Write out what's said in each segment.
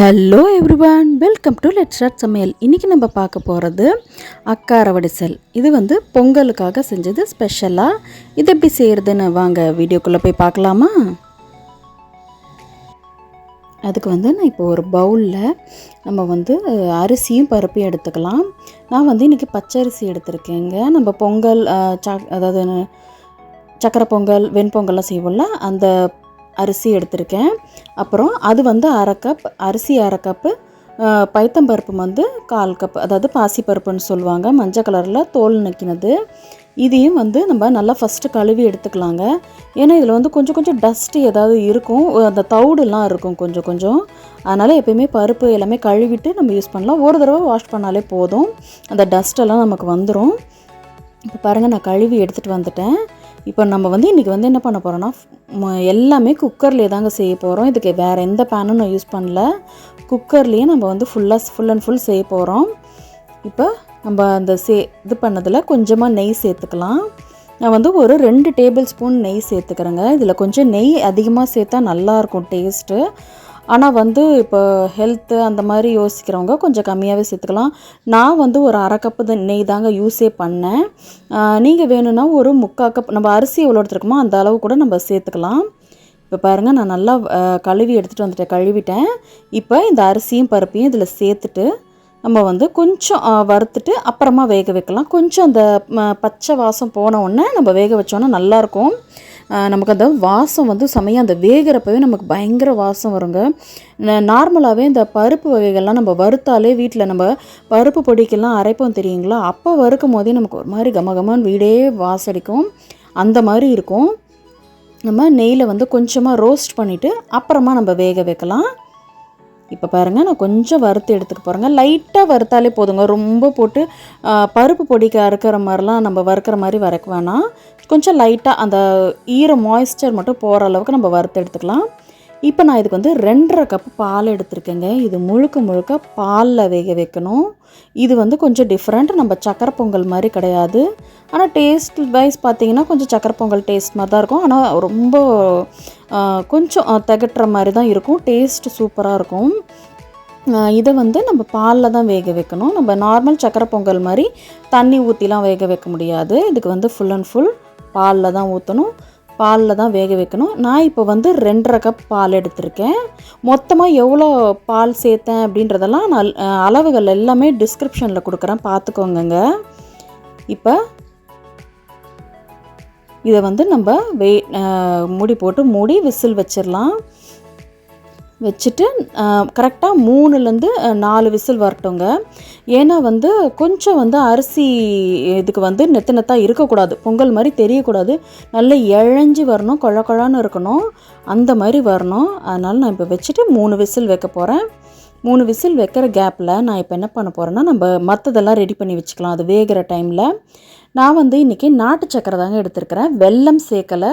Hello everyone welcome to let's சமையல். இன்றைக்கி நம்ம பார்க்க போகிறது அக்கார வடிசல். இது வந்து பொங்கலுக்காக செஞ்சது ஸ்பெஷலாக இது எப்படி செய்கிறதுன்னு வாங்க வீடியோக்குள்ளே போய் பார்க்கலாமா? அதுக்கு வந்து நான் இப்போ ஒரு பவுலில் நம்ம வந்து அரிசியும் பருப்பையும் எடுத்துக்கலாம். நான் வந்து இன்றைக்கி பச்சரிசி எடுத்திருக்கேங்க நம்ம பொங்கல் சா அதாவது சக்கரை பொங்கல் வெண்பொங்கல்லாம் செய்வோம்ல அந்த அரிசி எடுத்திருக்கேன். அப்புறம் அது வந்து அரை கப் அரிசி அரை கப்பு பைத்தம்பருப்பு வந்து கால் கப் அதாவது பாசிப்பருப்புன்னு சொல்லுவாங்க. மஞ்சள் கலரில் தோல் நிற்கினது இதையும் வந்து நம்ம நல்லா ஃபஸ்ட்டு கழுவி எடுத்துக்கலாங்க. ஏன்னா இதில் வந்து கொஞ்சம் கொஞ்சம் டஸ்ட்டு ஏதாவது இருக்கும். அந்த தவுடுலாம் இருக்கும் கொஞ்சம் கொஞ்சம். அதனால் எப்பயுமே பருப்பு எல்லாமே கழுவிட்டு நம்ம யூஸ் பண்ணலாம். ஒரு தடவை வாஷ் பண்ணாலே போதும். அந்த டஸ்ட்டெல்லாம் நமக்கு வந்துடும் இப்போ பாருங்கள் நான் கழுவி எடுத்துகிட்டு வந்துட்டேன். இப்போ நம்ம வந்து இன்றைக்கி வந்து என்ன பண்ண போகிறோன்னா எல்லாமே குக்கர்லேயே தாங்க செய்ய போகிறோம் இதுக்கு வேறு எந்த பேனும் நான் யூஸ் பண்ணல. குக்கர்லேயே நம்ம வந்து ஃபுல்லாக ஃபுல் அண்ட் ஃபுல் செய்ய போகிறோம் இப்போ நம்ம அந்த சே இது பண்ணதில் கொஞ்சமாக நெய் சேர்த்துக்கலாம். நான் வந்து ஒரு ரெண்டு டேபிள் ஸ்பூன் நெய் சேர்த்துக்கிறேங்க. இதில் கொஞ்சம் நெய் அதிகமாக சேர்த்தா நல்லாயிருக்கும் டேஸ்ட்டு. ஆனால் வந்து இப்போ ஹெல்த்து அந்த மாதிரி யோசிக்கிறவங்க கொஞ்சம் கம்மியாகவே சேர்த்துக்கலாம். நான் வந்து ஒரு அரை கப்பு தான் நெய் தாங்க யூஸே பண்ணேன். நீங்கள் வேணும்னா ஒரு முக்கால் கப் நம்ம அரிசி எவ்வளோ எடுத்துருக்கோமோ அந்த அளவு கூட நம்ம சேர்த்துக்கலாம். இப்போ பாருங்கள் நான் நல்லா கழுவி எடுத்துகிட்டு வந்துட்டேன் கழுவிட்டேன். இப்போ இந்த அரிசியும் பருப்பையும் இதில் சேர்த்துட்டு நம்ம வந்து கொஞ்சம் வறுத்துட்டு அப்புறமா வேக வைக்கலாம். கொஞ்சம் அந்த பச்சை வாசம் போன உடனே நம்ம வேக வச்சோன்னா நல்லாயிருக்கும் நமக்கு அந்த வாசம் வந்து செமையாக அந்த வேகிறப்பவே நமக்கு பயங்கர வாசம் வருங்க. நார்மலாகவே இந்த பருப்பு வகைகள்லாம் நம்ம வறுத்தாலே வீட்டில் நம்ம பருப்பு பொடிக்கெல்லாம் அரைப்போம் தெரியுங்களா? அப்போ வறுக்கும் போதே நமக்கு ஒரு மாதிரி கமகமான்னு வீடே வாசடிக்கும். அந்த மாதிரி இருக்கும். நம்ம நெய்யில் வந்து கொஞ்சமாக ரோஸ்ட் பண்ணிவிட்டு அப்புறமா நம்ம வேக வைக்கலாம். இப்போ பாருங்கள் நான் கொஞ்சம் வறுத்து எடுத்துக்க போகிறேங்க லைட்டாக வறுத்தாலே போதுங்க. ரொம்ப போட்டு பருப்பு பொடிக்கு அறுக்கிற மாதிரிலாம் நம்ம வறுக்கிற மாதிரி வறுக்க வேணாம். கொஞ்சம் லைட்டாக அந்த ஈர மாய்ஸ்சர் மட்டும் போகிற அளவுக்கு நம்ம வறுத்து எடுத்துக்கலாம். இப்போ நான் இதுக்கு வந்து ரெண்டரை கப் பால் எடுத்திருக்கேங்க. இது முழுக்க முழுக்க பாலில் வேக வைக்கணும். இது வந்து கொஞ்சம் டிஃப்ரெண்ட் நம்ம சக்கரை பொங்கல் மாதிரி கிடையாது. ஆனால் டேஸ்ட் வைஸ் பார்த்தீங்கன்னா கொஞ்சம் சக்கரை பொங்கல் டேஸ்ட் மாதிரி தான் இருக்கும். ஆனால் ரொம்ப கொஞ்சம் திகட்டுற மாதிரி தான் இருக்கும். டேஸ்ட் சூப்பராக இருக்கும். இதை வந்து நம்ம பாலில் தான் வேக வைக்கணும். நம்ம நார்மல் சக்கரை பொங்கல் மாதிரி தண்ணி ஊற்றிலாம் வேக வைக்க முடியாது. இதுக்கு வந்து ஃபுல் அண்ட் ஃபுல் பாலில் தான் ஊற்றணும் பாலில் தான் வேக வைக்கணும். நான் இப்போ வந்து ரெண்டரை கப் பால் எடுத்திருக்கேன். மொத்தமாக எவ்வளோ பால் சேர்த்தேன் அப்படின்றதெல்லாம் நான் அளவுகள் எல்லாமே டிஸ்கிரிப்ஷனில் கொடுக்குறேன். பார்த்துக்கோங்கங்க இப்போ இதை வந்து நம்ம வே மூடி போட்டு மூடி விசில் வச்சிடலாம். வச்சுட்டு கரெக்டாக மூணுலேருந்து நாலு விசில் வரட்டுங்க. ஏன்னா வந்து கொஞ்சம் வந்து அரிசி இதுக்கு வந்து நெத்து நெத்தாக இருக்கக்கூடாது. பொங்கல் மாதிரி தெரியக்கூடாது. நல்ல இழஞ்சி வரணும் கொழ கொழான்னு இருக்கணும். அந்த மாதிரி வரணும். அதனால் நான் இப்போ வச்சுட்டு மூணு விசில் வைக்க போகிறேன் மூணு விசில் வைக்கிற கேப்பில் நான் இப்போ என்ன பண்ண போகிறேன்னா நம்ம மற்றதெல்லாம் ரெடி பண்ணி வச்சுக்கலாம். அது வேகிற டைமில் நான் வந்து இன்றைக்கி நாட்டு சக்கரை தாங்க எடுத்திருக்கிறேன். வெல்லம் சேர்க்கலை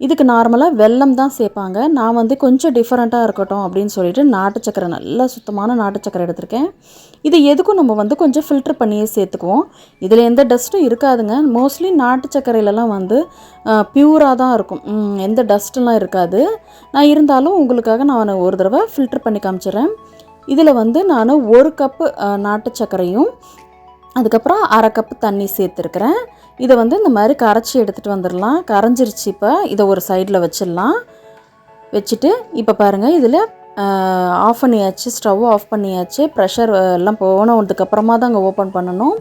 இதுக்கு நார்மலாக வெல்லம் தான் சேர்ப்பாங்க நான் வந்து கொஞ்சம் டிஃப்ரெண்ட்டாக இருக்கட்டும் அப்படின்னு சொல்லிட்டு நாட்டு சக்கரை நல்லா சுத்தமான நாட்டு சக்கரை எடுத்திருக்கேன். இது எதுக்கும் நம்ம வந்து கொஞ்சம் ஃபில்டர் பண்ணியே சேர்த்துக்குவோம். இதில் எந்த டஸ்ட்டும் இருக்காதுங்க. மோஸ்ட்லி நாட்டு சக்கரையிலலாம் வந்து பியூராக தான் இருக்கும். எந்த டஸ்ட்டுலாம் இருக்காது. நான் இருந்தாலும் உங்களுக்காக நான் ஒரு தடவை ஃபில்டர் பண்ணி காமிச்சிடுறேன். இதில் வந்து நான் ஒரு கப்பு அஹ், நாட்டு சர்க்கரையும் அதுக்கப்புறம் அரை கப்பு தண்ணி சேர்த்துருக்குறேன். இதை வந்து இந்த மாதிரி கரைச்சி எடுத்துகிட்டு வந்துடலாம். கரைஞ்சிருச்சு இப்போ. இதை ஒரு சைடில் வச்சிடலாம். வச்சுட்டு இப்போ பாருங்கள் இதில் ஆஃப் பண்ணியாச்சு ஸ்டவ் ஆஃப் பண்ணியாச்சு. ப்ரெஷர் எல்லாம் போனதுக்கப்புறமா தான் அங்கே ஓப்பன் பண்ணணும்.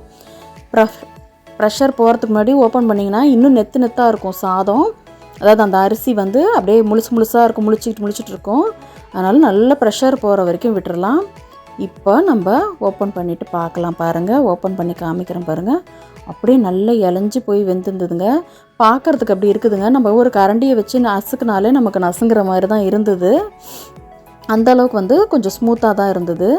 ப்ரெஷர் போகிறதுக்கு முன்னாடி ஓப்பன் பண்ணிங்கன்னா இன்னும் நெத்து நெத்தாக இருக்கும் சாதம். அதாவது அந்த அரிசி வந்து அப்படியே முழுசு முழுசாக இருக்கும் முழிச்சிக்கிட்டு முழிச்சிட்டு இருக்கும். அதனால் நல்ல ப்ரெஷர் போகிற வரைக்கும் விட்டுறலாம். இப்போ நம்ம ஓப்பன் பண்ணிவிட்டு பார்க்கலாம் பாருங்கள் ஓப்பன் பண்ணி காமிக்கிறேன் பாருங்கள் அப்படியே நல்லா இலஞ்சி போய் வெந்திருந்ததுங்க. பார்க்குறதுக்கு அப்படி இருக்குதுங்க. நம்ம ஒரு கரண்டியை வச்சு நசுக்குனாலே நமக்கு நசுங்கிற மாதிரி தான் இருந்தது. அந்த அளவுக்கு வந்து கொஞ்சம் ஸ்மூத்தாக தான் இருந்தது.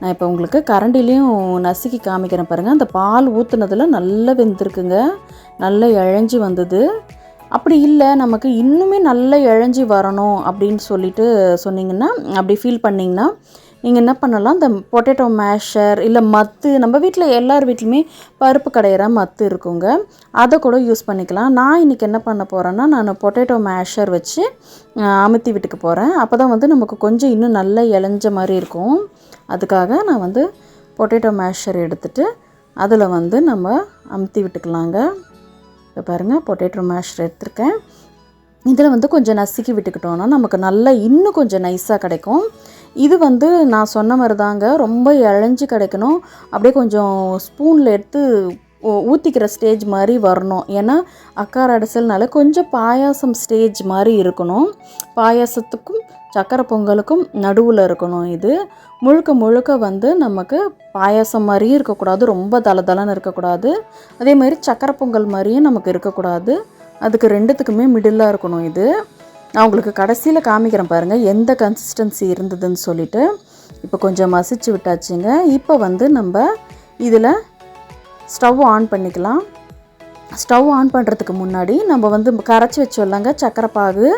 நான் இப்போ உங்களுக்கு கரண்டிலையும் நசுக்கி காமிக்கிறேன் பாருங்கள் அந்த பால் ஊற்றுனதில் நல்லா வெந்திருக்குங்க. நல்லா இழஞ்சி வந்தது. அப்படி இல்லை நமக்கு இன்னுமே நல்லா இழஞ்சி வரணும் அப்படின்னு சொல்லிட்டு சொன்னிங்கன்னா அப்படி ஃபீல் பண்ணிங்கன்னா நீங்கள் என்ன பண்ணலாம்? இந்த பொட்டேட்டோ மேஷர் இல்லை மத்து நம்ம வீட்டில் எல்லார் வீட்லையுமே பருப்பு கடையிற மத்து இருக்குங்க. அதை கூட யூஸ் பண்ணிக்கலாம். நான் இன்றைக்கி என்ன பண்ண போகிறேன்னா நான் பொட்டேட்டோ மேஷர் வச்சு அமுத்தி வீட்டுக்கு போகிறேன் அப்போ தான் வந்து நமக்கு கொஞ்சம் இன்னும் நல்லா இளைஞ்ச மாதிரி இருக்கும். அதுக்காக நான் வந்து பொட்டேட்டோ மேஷர் எடுத்துட்டு அதில் வந்து நம்ம அமுத்தி விட்டுக்கலாங்க. இப்போ பாருங்கள் பொட்டேட்டோ மேஷர் எடுத்திருக்கேன். இதில் வந்து கொஞ்சம் நசுக்கி விட்டுக்கிட்டோன்னா நமக்கு நல்லா இன்னும் கொஞ்சம் நைஸாக கிடைக்கும். இது வந்து நான் சொன்ன மாதிரி தாங்க ரொம்ப இழைஞ்சி கிடைக்கணும். அப்படியே கொஞ்சம் ஸ்பூனில் எடுத்து ஊற்றிக்கிற ஸ்டேஜ் மாதிரி வரணும். ஏன்னா அக்கார் அடைசல்னால கொஞ்சம் பாயாசம் ஸ்டேஜ் மாதிரி இருக்கணும். பாயாசத்துக்கும் சக்கரை பொங்கலுக்கும் நடுவில் இருக்கணும் இது. முழுக்க முழுக்க வந்து நமக்கு பாயாசம் மாதிரியும் இருக்கக்கூடாது. ரொம்ப தளதளன்னு இருக்கக்கூடாது. அதே மாதிரி சக்கரை பொங்கல் மாதிரியும் நமக்கு இருக்கக்கூடாது. அதுக்கு ரெண்டுத்துக்குமே மிடிலாக இருக்கணும் இது. நான் உங்களுக்கு கடைசியில் காமிக்கிறேன் பாருங்கள் எந்த கன்சிஸ்டன்சி இருந்ததுன்னு சொல்லிட்டு. இப்போ கொஞ்சம் மசிச்சு விட்டாச்சுங்க. இப்போ வந்து நம்ம இதில் ஸ்டவ் ஆன் பண்ணிக்கலாம். ஸ்டவ் ஆன் பண்ணுறதுக்கு முன்னாடி நம்ம வந்து கரைச்சி வச்சோம்லங்க சக்கரை பாகு.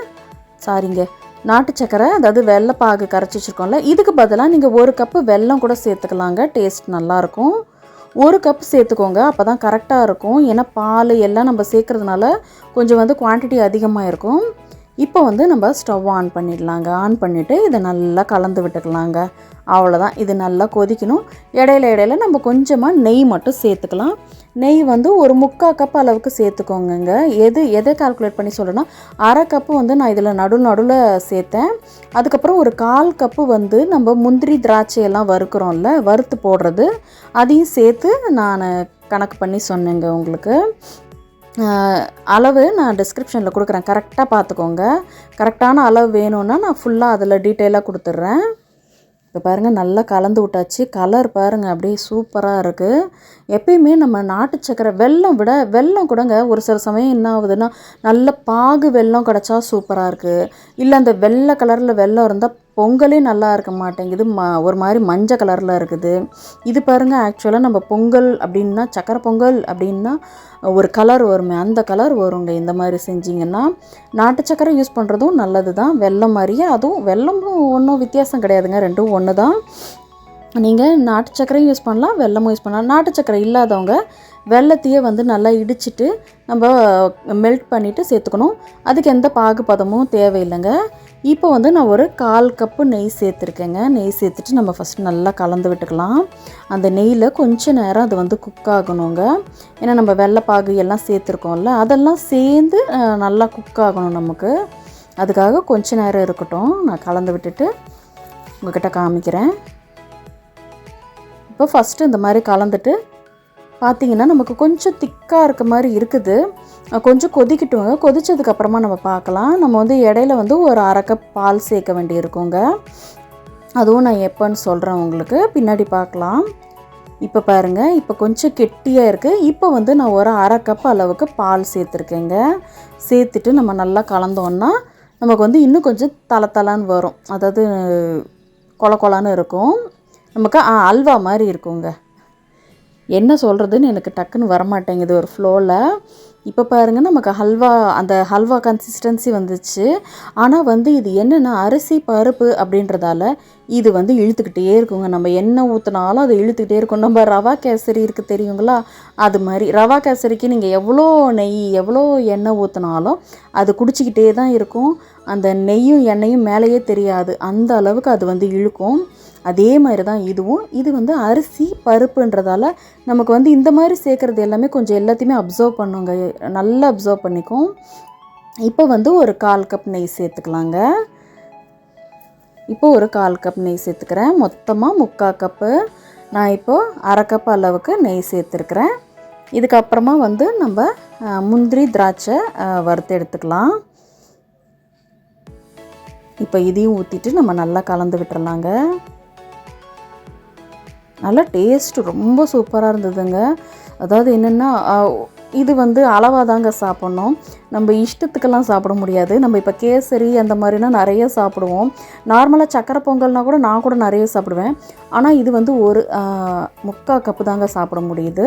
சாரிங்க நாட்டு சக்கரை அதாவது வெள்ளை பாகு கரைச்சி வச்சுருக்கோம்ல இதுக்கு பதிலாக நீங்கள் ஒரு கப்பு வெல்லம் கூட சேர்த்துக்கலாங்க. டேஸ்ட் நல்லாயிருக்கும் ஒரு கப் சேர்த்துக்கோங்க அப்போ தான் கரெக்டாக இருக்கும். ஏன்னா பால் எல்லாம் நம்ம சேர்க்குறதுனால கொஞ்சம் வந்து குவான்டிட்டி அதிகமாக இருக்கும் இப்போ வந்து நம்ம ஸ்டவ் ஆன் பண்ணிடலாங்க. ஆன் பண்ணிவிட்டு இதை நல்லா கலந்து விட்டுக்கலாங்க. அவ்வளோதான் இது நல்லா கொதிக்கணும். இடையில இடையில நம்ம கொஞ்சமாக நெய் மட்டும் சேர்த்துக்கலாம். நெய் வந்து ஒரு முக்கால் கப் அளவுக்கு சேர்த்துக்கோங்க எது எதை கால்குலேட் பண்ணி சொல்லணும்னா அரை கப்பு வந்து நான் இதில் நடு நடுவில் சேர்த்தேன். அதுக்கப்புறம் ஒரு கால் கப்பு வந்து நம்ம முந்திரி திராட்சை எல்லாம் வறுக்கிறோம்ல வறுத்து போடுறது. அதையும் சேர்த்து நான் கணக்கு பண்ணி சொன்னேங்க உங்களுக்கு. அளவு நான் டிஸ்கிரிப்ஷனில் கொடுக்குறேன். கரெக்டாக பார்த்துக்கோங்க. கரெக்டான அளவு வேணும்னா நான் ஃபுல்லாக அதில் டீட்டெயிலாக கொடுத்துட்றேன். இப்போ பாருங்கள் நல்லா கலந்து விட்டாச்சு. கலர் பாருங்கள் அப்படியே சூப்பராக இருக்குது எப்பயுமே நம்ம நாட்டு சக்கரை வெல்லம் விட வெள்ளம் கூடங்க ஒரு சில சமயம் என்ன ஆகுதுன்னா நல்ல பாகு வெல்லம் கிடச்சா சூப்பராக இருக்குது இல்லை அந்த வெள்ளை கலரில் வெள்ளம் இருந்தால் பொங்கலே நல்லா இருக்க மாட்டேங்குது. ம ஒரு மாதிரி மஞ்சள் கலரில் இருக்குது. இது பாருங்கள் ஆக்சுவலாக நம்ம பொங்கல் அப்படின்னா சக்கரை பொங்கல் அப்படின்னா ஒரு கலர் வருமே அந்த கலர் வருங்க. இந்த மாதிரி செஞ்சிங்கன்னா நாட்டு சக்கரை யூஸ் பண்ணுறதும் நல்லது தான் வெள்ளம் மாதிரியே அதுவும் வெல்லமும் ஒன்றும் வித்தியாசம் கிடையாதுங்க. ரெண்டும் ஒன்று தான் நீங்கள் நாட்டு சக்கரையும் யூஸ் பண்ணலாம் வெல்லமும் யூஸ் பண்ணலாம். நாட்டு சக்கரை இல்லாதவங்க வெல்லத்தையே வந்து நல்லா இடிச்சிட்டு நம்ம மெல்ட் பண்ணிவிட்டு சேர்த்துக்கணும். அதுக்கு எந்த பாகுபதமும் தேவையில்லைங்க. இப்போ வந்து நான் ஒரு கால் கப்பு நெய் சேர்த்துருக்கேங்க. நெய் சேர்த்துட்டு நம்ம ஃபஸ்ட் நல்லா கலந்து விட்டுக்கலாம். அந்த நெய்யில் கொஞ்ச நேரம் அது வந்து குக் ஆகணுங்க. ஏன்னா நம்ம வெள்ளைப்பாகு எல்லாம் சேர்த்துருக்கோம்ல அதெல்லாம் சேர்ந்து நல்லா குக் ஆகணும் நமக்கு. அதுக்காக கொஞ்ச நேரம் இருக்கட்டும். நான் கலந்து விட்டுட்டு உங்ககிட்ட காமிக்கிறேன். இப்போ ஃபஸ்ட்டு இந்த மாதிரி கலந்துட்டு பார்த்தீங்கன்னா நமக்கு கொஞ்சம் திக்காக இருக்க மாதிரி இருக்குது. கொஞ்சம் கொதிக்கட்டுங்க. கொதித்ததுக்கப்புறமா நம்ம பார்க்கலாம். நம்ம வந்து இடையில வந்து ஒரு அரை கப் பால் சேர்க்க வேண்டியிருக்கோங்க. அதுவும் நான் எப்போன்னு சொல்கிறேன் உங்களுக்கு. பின்னாடி பார்க்கலாம். இப்போ பாருங்கள் இப்போ கொஞ்சம் கெட்டியாக இருக்குது இப்போ வந்து நான் ஒரு அரை கப் அளவுக்கு பால் சேர்த்துருக்கேங்க. சேர்த்துட்டு நம்ம நல்லா கலந்தோன்னா நமக்கு வந்து இன்னும் கொஞ்சம் தலை தலான்னு வரும். அதாவது கொல கொலான்னு இருக்கும். நமக்கு ஆ, அல்வா மாதிரி இருக்குங்க. என்ன சொல்கிறதுன்னு எனக்கு டக்குன்னு வரமாட்டேங்குது ஒரு ஃப்ளோவில் இப்போ பாருங்கள் நமக்கு ஹல்வா அந்த ஹல்வா கன்சிஸ்டன்சி வந்துச்சு. ஆனால் வந்து இது என்னென்னா அரிசி பருப்பு அப்படின்றதால இது வந்து இழுத்துக்கிட்டே இருக்குங்க. நம்ம எண்ணெய் ஊற்றினாலும் அது இழுத்துக்கிட்டே இருக்கும். நம்ம ரவா கேசரி இருக்குது தெரியுங்களா? அது மாதிரி. ரவா கேசரிக்கு நீங்கள் எவ்வளோ நெய் எவ்வளோ எண்ணெய் ஊற்றினாலும் அது குடிச்சிக்கிட்டே தான் இருக்கும். அந்த நெய்யும் எண்ணெயும் மேலேயே தெரியாது. அந்த அளவுக்கு அது வந்து இழுக்கும். அதே மாதிரி தான் இதுவும். இது வந்து அரிசி பருப்புன்றதால நமக்கு வந்து இந்த மாதிரி சேர்க்குறது எல்லாமே கொஞ்சம் எல்லாத்தையுமே அப்சர்வ் பண்ணுங்க. நல்லா அப்சர்வ் பண்ணிக்கும். இப்போ வந்து ஒரு கால் கப் நெய் சேர்த்துக்கலாங்க. இப்போ ஒரு கால் கப் நெய் சேர்த்துக்கிறேன். மொத்தமாக முக்கால் கப்பு நான் இப்போது அரை கப் அளவுக்கு நெய் சேர்த்துருக்குறேன். இதுக்கப்புறமா வந்து நம்ம முந்திரி திராட்சை வறுத்து எடுத்துக்கலாம். இப்போ இதையும் ஊற்றிட்டு நம்ம நல்லா கலந்து விட்டுறலாங்க. நல்லா டேஸ்ட்டு ரொம்ப சூப்பராக இருந்ததுங்க. அதாவது என்னென்னா இது வந்து அளவாக தாங்க சாப்பிட்ணும். நம்ம இஷ்டத்துக்கெல்லாம் சாப்பிட முடியாது. நம்ம இப்போ கேசரி அந்த மாதிரினா நிறைய சாப்பிடுவோம். நார்மலாக சக்கரை பொங்கல்னா கூட நான் கூட நிறைய சாப்பிடுவேன். ஆனால் இது வந்து ஒரு முக்கால் கப்பு தாங்க சாப்பிட முடியுது.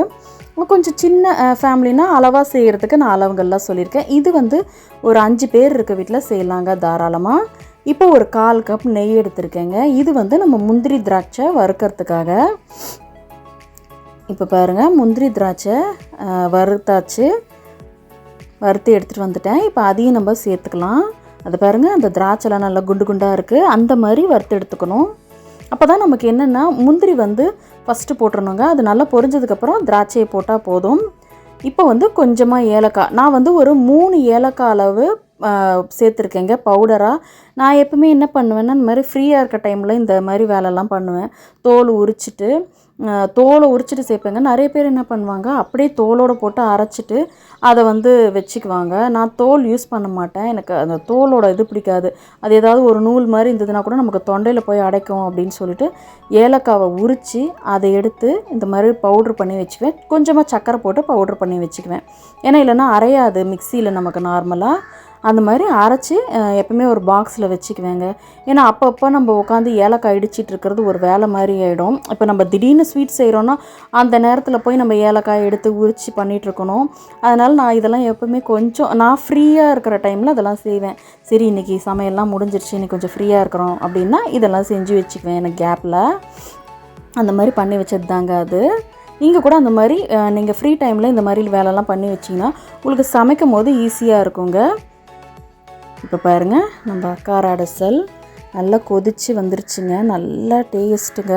கொஞ்சம் சின்ன ஃபேமிலினா அளவாக செய்கிறதுக்கு நான் அளவுகள்லாம் சொல்லியிருக்கேன். இது வந்து ஒரு அஞ்சு பேர் இருக்க வீட்டில் செய்யலாங்க தாராளமாக இப்போ ஒரு கால் கப் நெய் எடுத்திருக்கேங்க. இது வந்து நம்ம முந்திரி திராட்சை வறுக்கிறதுக்காக. இப்போ பாருங்கள் முந்திரி திராட்சை வறுத்தாச்சு. வறுத்து எடுத்துகிட்டு வந்துட்டேன். இப்போ அதையும் நம்ம சேர்த்துக்கலாம். அது பாருங்கள் அந்த திராட்சைலாம் நல்லா குண்டு குண்டாக இருக்குது அந்த மாதிரி வறுத்து எடுத்துக்கணும். அப்போ தான் நமக்கு என்னென்னா முந்திரி வந்து ஃபஸ்ட்டு போட்டுறணுங்க. அது நல்லா பொரிஞ்சதுக்கப்புறம் திராட்சையை போட்டால் போதும். இப்போ வந்து கொஞ்சமாக ஏலக்காய். நான் வந்து ஒரு மூணு ஏலக்காய் அளவு சேர்த்துருக்கேங்க பவுடராக நான் எப்பவுமே என்ன பண்ணுவேன்னா இந்த மாதிரி ஃப்ரீயாக இருக்க டைமில் இந்த மாதிரி வேலைலாம் பண்ணுவேன். தோல் உரிச்சிட்டு தோலை உரிச்சிட்டு சேர்ப்பேங்க. நிறைய பேர் என்ன பண்ணுவாங்க அப்படியே தோலோடு போட்டு அரைச்சிட்டு அதை வந்து வச்சுக்குவாங்க. நான் தோல் யூஸ் பண்ண மாட்டேன். எனக்கு அந்த தோலோட இது பிடிக்காது. அது ஏதாவது ஒரு நூல் மாதிரி இருந்ததுன்னா கூட நமக்கு தொண்டையில் போய் அடைக்கும் அப்படின்னு சொல்லிட்டு ஏலக்காவை உரித்து அதை எடுத்து இந்த மாதிரி பவுட்ரு பண்ணி வச்சுக்குவேன். கொஞ்சமாக சக்கரை போட்டு பவுட்ரு பண்ணி வச்சுக்குவேன். ஏன்னா இல்லைன்னா அரையாது. மிக்சியில் நமக்கு நார்மலாக அந்த மாதிரி அரைச்சி எப்பவுமே ஒரு பாக்ஸில் வச்சுக்குவேங்க. ஏன்னா அப்பப்போ நம்ம உட்காந்து ஏலக்காய் இடிச்சிட்டு இருக்கிறது ஒரு வேலை மாதிரி ஆகிடும் இப்போ நம்ம திடீர்னு ஸ்வீட் செய்கிறோன்னா அந்த நேரத்தில் போய் நம்ம ஏலக்காய் எடுத்து உரித்து பண்ணிகிட்ருக்கணும் அதனால் நான் இதெல்லாம் எப்பவுமே கொஞ்சம் நான் ஃப்ரீயாக இருக்கிற டைமில் அதெல்லாம் செய்வேன். சரி இன்றைக்கி சமையல்லாம் முடிஞ்சிருச்சு இன்னைக்கு கொஞ்சம் ஃப்ரீயாக இருக்கிறோம் அப்படின்னா இதெல்லாம் செஞ்சு வச்சுக்குவேன் எனக்கு கேப்பில் அந்த மாதிரி பண்ணி வச்சது தாங்க அது. நீங்கள் கூட அந்த மாதிரி நீங்கள் ஃப்ரீ டைமில் இந்த மாதிரி வேலைலாம் பண்ணி வச்சிங்கன்னா உங்களுக்கு சமைக்கும் போது ஈஸியாக இருக்குங்க. இப்போ பாருங்கள் நம்ம அக்கார அடைசல் நல்லா கொதிச்சு வந்துருச்சுங்க. நல்லா டேஸ்ட்டுங்க.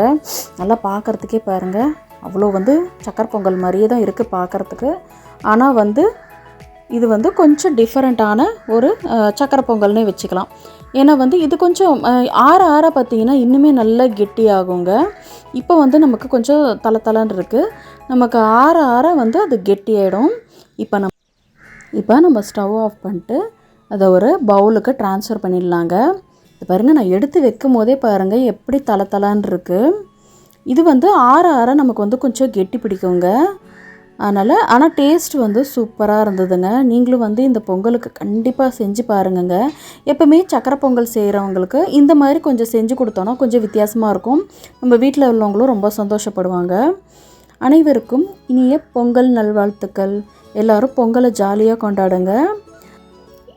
நல்லா பார்க்குறதுக்கே பாருங்கள் அவ்வளோ வந்து சக்கரை பொங்கல் மாதிரியே தான் இருக்குது பார்க்குறதுக்கு. ஆனால் வந்து இது வந்து கொஞ்சம் டிஃப்ரெண்ட்டான ஒரு சக்கரை பொங்கல்னே வச்சுக்கலாம். ஏன்னா வந்து இது கொஞ்சம் ஆற ஆற பார்த்தீங்கன்னா இன்னுமே நல்லா கெட்டியாகுங்க. இப்போ வந்து நமக்கு கொஞ்சம் தலை தலைன்னு இருக்குது நமக்கு ஆற ஆற வந்து அது கெட்டியாயிடும். இப்போ நம்ம இப்போ நம்ம ஸ்டவ் ஆஃப் பண்ணிட்டு அதை ஒரு பவுலுக்கு ட்ரான்ஸ்ஃபர் பண்ணிடலாங்க. இது பாருங்கள் நான் எடுத்து வைக்கும் போதே பாருங்கள் எப்படி தலை தலான்னு இருக்குது இது வந்து ஆற ஆற நமக்கு வந்து கொஞ்சம் கெட்டி பிடிக்குங்க. அதனால் ஆனால் டேஸ்ட் வந்து சூப்பராக இருந்ததுங்க. நீங்களும் வந்து இந்த பொங்கலுக்கு கண்டிப்பாக செஞ்சு பாருங்கங்க. எப்போவுமே சக்கரை பொங்கல் செய்கிறவங்களுக்கு இந்த மாதிரி கொஞ்சம் செஞ்சு கொடுத்தோன்னா கொஞ்சம் வித்தியாசமாக இருக்கும். நம்ம வீட்டில் உள்ளவங்களும் ரொம்ப சந்தோஷப்படுவாங்க. அனைவருக்கும் இனிய பொங்கல் நல்வாழ்த்துக்கள். எல்லாரும் பொங்கலை ஜாலியாக கொண்டாடுங்க.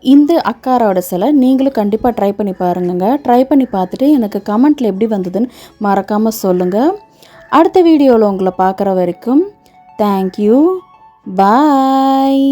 இந்த அக்காரோட சிலை நீங்களும் கண்டிப்பாக ட்ரை பண்ணி பாருங்கங்க. ட்ரை பண்ணி பார்த்துட்டு எனக்கு கமெண்ட்டில் எப்படி வந்ததுன்னு மறக்காமல் சொல்லுங்கள் அடுத்த வீடியோவில் உங்களை பார்க்குற வரைக்கும் தேங்க்யூ பாய்